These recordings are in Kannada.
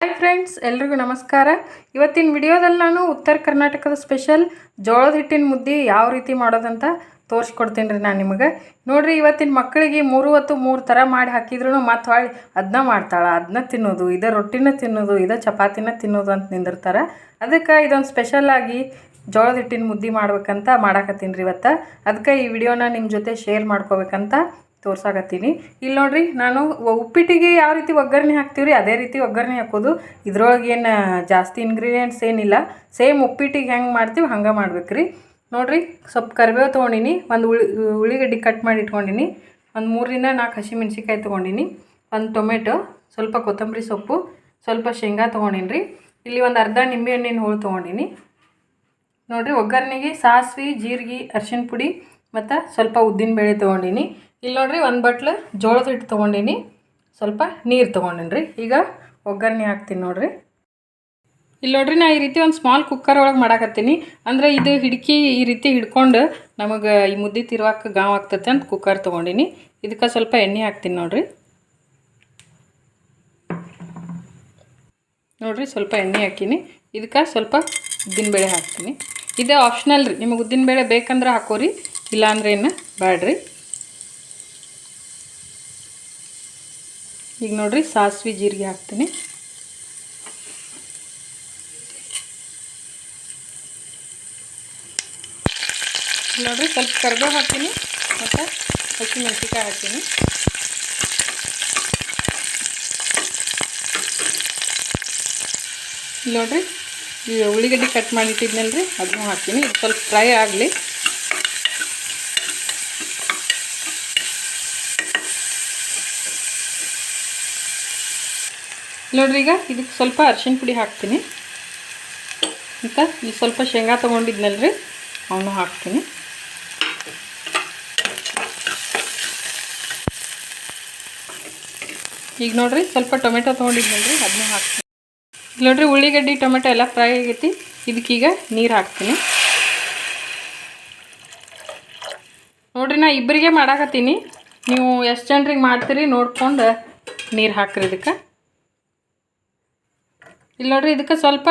ಹಾಯ್ ಫ್ರೆಂಡ್ಸ್ ಎಲ್ರಿಗೂ ನಮಸ್ಕಾರ. ಇವತ್ತಿನ ವಿಡಿಯೋದಲ್ಲಿ ನಾನು ಉತ್ತರ ಕರ್ನಾಟಕದ ಸ್ಪೆಷಲ್ ಜೋಳದ ಹಿಟ್ಟಿನ ಮುದ್ದೆ ಯಾವ ರೀತಿ ಮಾಡೋದಂತ ತೋರಿಸ್ಕೊಡ್ತೀನಿ ರೀ ನಾನು ನಿಮಗೆ. ನೋಡಿರಿ, ಇವತ್ತಿನ ಮಕ್ಕಳಿಗೆ ಮೂರು ಹೊತ್ತು ಮೂರು ಥರ ಮಾಡಿ ಹಾಕಿದ್ರು ಮತ್ತೆ ಹೊಳ್ಳಿ ಅದನ್ನ ಮಾಡ್ತಾಳೆ. ಅದನ್ನ ತಿನ್ನೋದು, ಇದೇ ರೊಟ್ಟಿನ ತಿನ್ನೋದು, ಇದೇ ಚಪಾತಿನ ತಿನ್ನೋದು ಅಂತ ನಿಂದಿರ್ತಾರೆ. ಅದಕ್ಕೆ ಇದೊಂದು ಸ್ಪೆಷಲಾಗಿ ಜೋಳದ ಹಿಟ್ಟಿನ ಮುದ್ದೆ ಮಾಡ್ಬೇಕಂತ ಮಾಡಾಕತ್ತೀನಿ ರೀ ಇವತ್ತು. ಅದಕ್ಕೆ ಈ ವಿಡಿಯೋನ ನಿಮ್ಮ ಜೊತೆ ಶೇರ್ ಮಾಡ್ಕೋಬೇಕಂತ ತೋರ್ಸಾಕತ್ತೀನಿ. ಇಲ್ಲಿ ನೋಡ್ರಿ, ನಾನು ಉಪ್ಪಿಟ್ಟಿಗೆ ಯಾವ ರೀತಿ ಒಗ್ಗರಣೆ ಹಾಕ್ತೀವಿ ಅದೇ ರೀತಿ ಒಗ್ಗರಣೆ ಹಾಕೋದು. ಇದ್ರೊಳಗೇನು ಜಾಸ್ತಿ ಇಂಗ್ರೀಡಿಯೆಂಟ್ಸ್ ಏನಿಲ್ಲ. ಸೇಮ್ ಉಪ್ಪಿಟ್ಟಿಗೆ ಹೆಂಗೆ ಮಾಡ್ತೀವಿ, ಹಂಗೆ ಮಾಡ್ಬೇಕ್ರಿ. ನೋಡಿರಿ, ಸ್ವಲ್ಪ ಕರಿಬೇವು ತೊಗೊಂಡಿನಿ, ಒಂದು ಉಳಿ ಉಳ್ಳಿಗಡ್ಡಿ ಕಟ್ ಮಾಡಿ ಇಟ್ಕೊಂಡಿನಿ. ಒಂದು ಮೂರರಿಂದ ನಾಲ್ಕು ಹಸಿಮೆಣ್ಸಿಕಾಯಿ ತೊಗೊಂಡಿನಿ. ಒಂದು ಟೊಮೆಟೊ, ಸ್ವಲ್ಪ ಕೊತ್ತಂಬರಿ ಸೊಪ್ಪು, ಸ್ವಲ್ಪ ಶೇಂಗಾ ತೊಗೊಂಡಿನಿ ರೀ ಇಲ್ಲಿ ಒಂದು ಅರ್ಧ ನಿಂಬೆ ಹಣ್ಣಿನ ಹೋಳು ತೊಗೊಂಡಿನಿ. ನೋಡಿರಿ, ಒಗ್ಗರಣೆಗೆ ಸಾಸಿವೆ, ಜೀರಿಗೆ, ಅರ್ಶಿಣ ಪುಡಿ ಮತ್ತು ಸ್ವಲ್ಪ ಉದ್ದಿನಬೇಳೆ ತೊಗೊಂಡಿನಿ. ಇಲ್ಲಿ ನೋಡ್ರಿ ಒಂದು ಬಟ್ಲು ಜೋಳದ ಹಿಟ್ಟು ತೊಗೊಂಡೀನಿ. ಸ್ವಲ್ಪ ನೀರು ತೊಗೊಂಡಿನಿ ರೀ ಈಗ ಒಗ್ಗರಣೆ ಹಾಕ್ತೀನಿ ನೋಡ್ರಿ. ಇಲ್ಲಿ ನೋಡ್ರಿ ನಾ ಈ ರೀತಿ ಒಂದು ಸ್ಮಾಲ್ ಕುಕ್ಕರ್ ಒಳಗೆ ಮಾಡಾಕತ್ತೀನಿ. ಅಂದರೆ ಇದು ಹಿಡ್ಕಿ ಈ ರೀತಿ ಹಿಡ್ಕೊಂಡು ನಮಗೆ ಈ ಮುದ್ದೆ ತಿರುವಾಕ ಗಾವ್ ಆಗ್ತೈತೆ ಅಂತ ಕುಕ್ಕರ್ ತೊಗೊಂಡೀನಿ. ಇದಕ್ಕೆ ಸ್ವಲ್ಪ ಎಣ್ಣೆ ಹಾಕ್ತೀನಿ ನೋಡ್ರಿ. ನೋಡ್ರಿ ಸ್ವಲ್ಪ ಎಣ್ಣೆ ಹಾಕೀನಿ. ಇದಕ್ಕೆ ಸ್ವಲ್ಪ ಉದ್ದಿನಬೇಳೆ ಹಾಕ್ತೀನಿ. ಇದೇ ಆಪ್ಷನಲ್ ರೀ. ನಿಮಗೆ ಉದ್ದಿನಬೇಳೆ ಬೇಕಂದ್ರೆ ಹಾಕೋರಿ, ಇಲ್ಲಾಂದ್ರೆ ಏನು ಬೇಡ್ರಿ ಈಗ ನೋಡ್ರಿ ಸಾಸಿವೆ ಜೀರಿಗೆ ಹಾಕ್ತೀನಿ. ನೋಡಿರಿ ಸ್ವಲ್ಪ ಕರ್ಬೇವು ಹಾಕ್ತೀನಿ ಮತ್ತು ಹಸಿಮೆಣ್ಸಿಕಾಯಿ ಹಾಕ್ತೀನಿ. ನೋಡ್ರಿ, ಈ ಉಳ್ಳಿಗಡ್ಡೆ ಕಟ್ ಮಾಡಿಟ್ಟಿದ್ನಲ್ಲ ರೀ ಅದನ್ನು ಹಾಕ್ತೀನಿ. ಸ್ವಲ್ಪ ಫ್ರೈ ಆಗಲಿ. ನೋಡ್ರಿ ಈಗ ಇದಕ್ಕೆ ಸ್ವಲ್ಪ ಅರ್ಶಿನ ಪುಡಿ ಹಾಕ್ತೀನಿ. ಮತ್ತು ಇಲ್ಲಿ ಸ್ವಲ್ಪ ಶೇಂಗಾ ತೊಗೊಂಡಿದ್ನಲ್ಲ ರೀ ಅವನು ಹಾಕ್ತೀನಿ. ಈಗ ನೋಡ್ರಿ ಸ್ವಲ್ಪ ಟೊಮೆಟೊ ತೊಗೊಂಡಿದ್ನಲ್ಲ ರೀ ಅದನ್ನೂ ಹಾಕ್ತೀನಿ. ಇಲ್ಲಿ ನೋಡ್ರಿ ಉಳ್ಳಿಗಡ್ಡಿ, ಟೊಮೆಟೊ ಎಲ್ಲ ಫ್ರೈ ಆಗೈತಿ. ಇದಕ್ಕೀಗ ನೀರು ಹಾಕ್ತೀನಿ. ನೋಡ್ರಿ ನಾ ಇಬ್ಬರಿಗೆ ಮಾಡಾಕತ್ತೀನಿ. ನೀವು ಎಷ್ಟು ಜನರಿಗೆ ಮಾಡ್ತೀರಿ ನೋಡ್ಕೊಂಡು ನೀರು ಹಾಕ್ರಿ ಇದಕ್ಕೆ. ಇಲ್ಲಿ ನೋಡ್ರಿ, ಇದಕ್ಕೆ ಸ್ವಲ್ಪ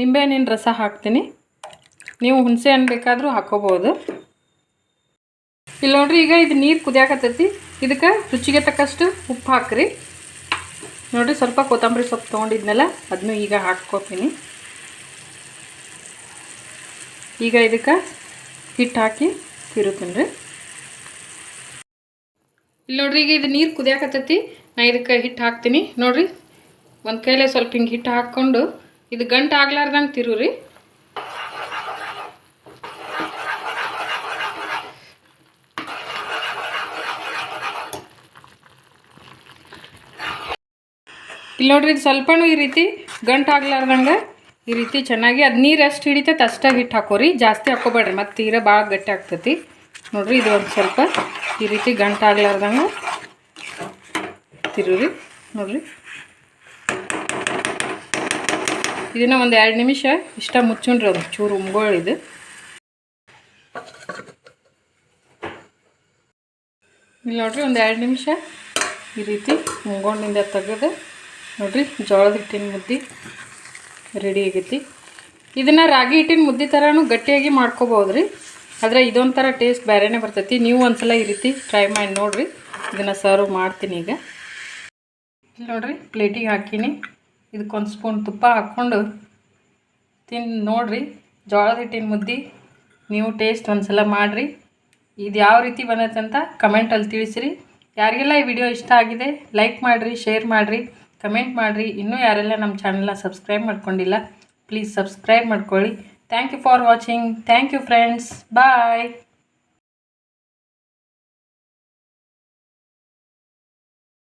ನಿಂಬೆಹಣ್ಣಿನ ರಸ ಹಾಕ್ತೀನಿ. ನೀವು ಹುಣಸೆ ಹಣ್ಣು ಬೇಕಾದರೂ ಹಾಕೋಬೋದು ಇಲ್ಲಿ ನೋಡ್ರಿ, ಈಗ ಇದು ನೀರು ಕುದಿಯಾಕತ್ತೈತಿ. ಇದಕ್ಕೆ ರುಚಿಗೆ ತಕ್ಕಷ್ಟು ಉಪ್ಪು ಹಾಕ್ರಿ. ನೋಡಿರಿ, ಸ್ವಲ್ಪ ಕೊತ್ತಂಬರಿ ಸೊಪ್ಪು ತೊಗೊಂಡಿದ್ನಲ್ಲ ಅದನ್ನು ಈಗ ಹಾಕ್ಕೋತೀನಿ. ಈಗ ಇದಕ್ಕೆ ಹಿಟ್ಟು ಹಾಕಿ ತಿರುತ್ತೀನಿ ರೀ. ಇಲ್ಲಿ ನೋಡ್ರಿ, ಈಗ ಇದು ನೀರು ಕುದಿಯಾಕತ್ತೈತಿ. ನಾ ಇದಕ್ಕೆ ಹಿಟ್ಟು ಹಾಕ್ತೀನಿ. ನೋಡ್ರಿ ಒಂದು ಕೈಲೇ ಸ್ವಲ್ಪ ಹಿಂಗೆ ಹಿಟ್ಟು ಹಾಕ್ಕೊಂಡು ಇದು ಗಂಟು ಆಗ್ಲಾರ್ದಂಗೆ ತಿರುರಿ. ಇಲ್ಲಿ ನೋಡ್ರಿ ಇದು ಸ್ವಲ್ಪನೂ ಈ ರೀತಿ ಗಂಟು ಆಗ್ಲಾರ್ದಂಗೆ ಈ ರೀತಿ ಚೆನ್ನಾಗಿ ಅದು ನೀರು ಎಷ್ಟು ಹಿಡಿತೈತೆ ಅಷ್ಟಾಗಿ ಹಿಟ್ಟು ಹಾಕೋರಿ. ಜಾಸ್ತಿ ಹಾಕೋಬೇಡ್ರಿ ಮತ್ತು ತೀರ ಭಾಳ ಗಟ್ಟಿ ಆಗ್ತೈತಿ. ನೋಡ್ರಿ ಇದು ಒಂದು ಸ್ವಲ್ಪ ಈ ರೀತಿ ಗಂಟು ಆಗ್ಲಾರ್ದಂಗೆ ತಿರುರಿ. ನೋಡ್ರಿ. ಇದನ್ನ ಒಂದು ಎರಡು ನಿಮಿಷ ಇಷ್ಟ ಮುಚ್ಚುಣ್ರಿ ಅದು ಚೂರು ಉಮ್ಗಳಿದು ಇಲ್ಲಿ ನೋಡ್ರಿ ಒಂದು ಎರಡು ನಿಮಿಷ ಈ ರೀತಿ ಉಮ್ಗೊಂಡಿಂದ ತೆಗೆದು ನೋಡ್ರಿ ಜೋಳದ ಹಿಟ್ಟಿನ ಮುದ್ದೆ ರೆಡಿ ಆಗೈತಿ. ಇದನ್ನು ರಾಗಿ ಹಿಟ್ಟಿನ ಮುದ್ದೆ ಥರನೂ ಗಟ್ಟಿಯಾಗಿ ಮಾಡ್ಕೋಬೋದು ರೀ ಆದರೆ ಇದೊಂಥರ ಟೇಸ್ಟ್ ಬೇರೆನೇ ಬರ್ತೈತಿ. ನೀವು ಒಂದ್ಸಲ ಈ ರೀತಿ ಟ್ರೈ ಮಾಡಿ ನೋಡಿರಿ. ಇದನ್ನು ಸರ್ವ್ ಮಾಡ್ತೀನಿ ಈಗ. ನೋಡ್ರಿ ಪ್ಲೇಟಿಗೆ ಹಾಕೀನಿ. ಇದಕ್ಕೊಂದು ಸ್ಪೂನ್ ತುಪ್ಪ ಹಾಕ್ಕೊಂಡು ತಿಂದು ನೋಡಿರಿ, ಜೋಳದ ಹಿಟ್ಟಿನ ಮುದ್ದೆ, ನೀವು ಟೇಸ್ಟ್ ಒಂದ್ಸಲ ಮಾಡಿರಿ. ಇದು ಯಾವ ರೀತಿ ಬಂದೈತೆ ಅಂತ ಕಮೆಂಟಲ್ಲಿ ತಿಳಿಸಿರಿ. ಯಾರಿಗೆಲ್ಲ ಈ ವಿಡಿಯೋ ಇಷ್ಟ ಆಗಿದೆ ಲೈಕ್ ಮಾಡಿರಿ ಶೇರ್ ಮಾಡಿರಿ ಕಮೆಂಟ್ ಮಾಡಿರಿ. ಇನ್ನೂ ಯಾರೆಲ್ಲ ನಮ್ಮ ಚಾನಲ್ನ ಸಬ್ಸ್ಕ್ರೈಬ್ ಮಾಡ್ಕೊಂಡಿಲ್ಲ ಪ್ಲೀಸ್ ಸಬ್ಸ್ಕ್ರೈಬ್ ಮಾಡ್ಕೊಳ್ಳಿ. Thank you for watching thank you friends bye